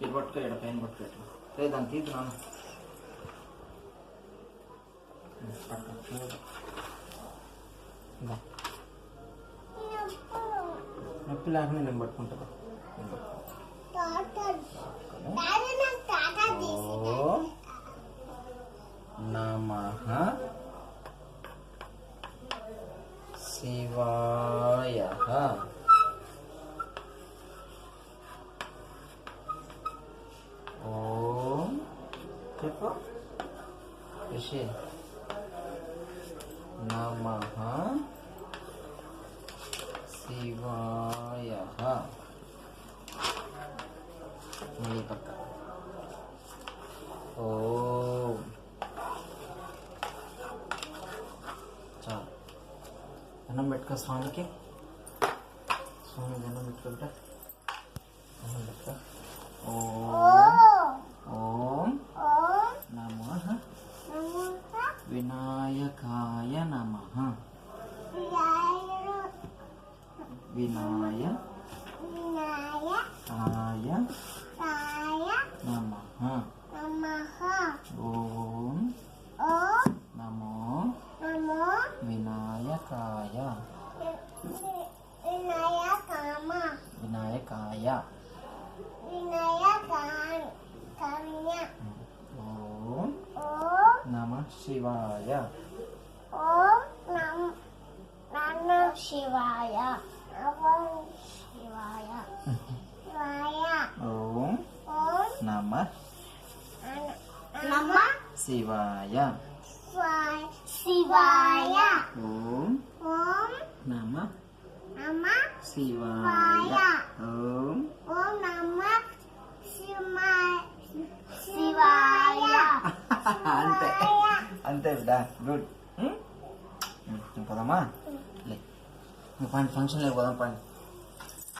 ఇటు పట్టుకో ఇక్కడ పైన పట్టుకో ఇట్లా లేదు దాన్ని తీద్దు నాన్న. నొప్పి లేకుండా నేను పట్టుకుంటా నేను పట్టుకుంటా. శివాయ. देखो। इसे नमः शिवाय। हाँ। पक्का। चल। जन्म स्वामी के स्वामी जन्म बैठ बेटा వినాయకాయ నమః. వినాయ కాయ నమః. ఓం నమో వినాయకాయ. వినాయకాయ. ఓం నమ శివాయ శివాయ. ఓం శివాయ. శివాయ. ఓం ఓం నమ నమ శివాయ. శివాయ ఓం ఓం నమ నమ శివాయ. ఓం ఓం నమ శివాయ శివాయ. అంతే అంతే బిడ్డ గుడ్ పోదామా? లే. పండి ఫంక్షన్ లేకపోదాం పండి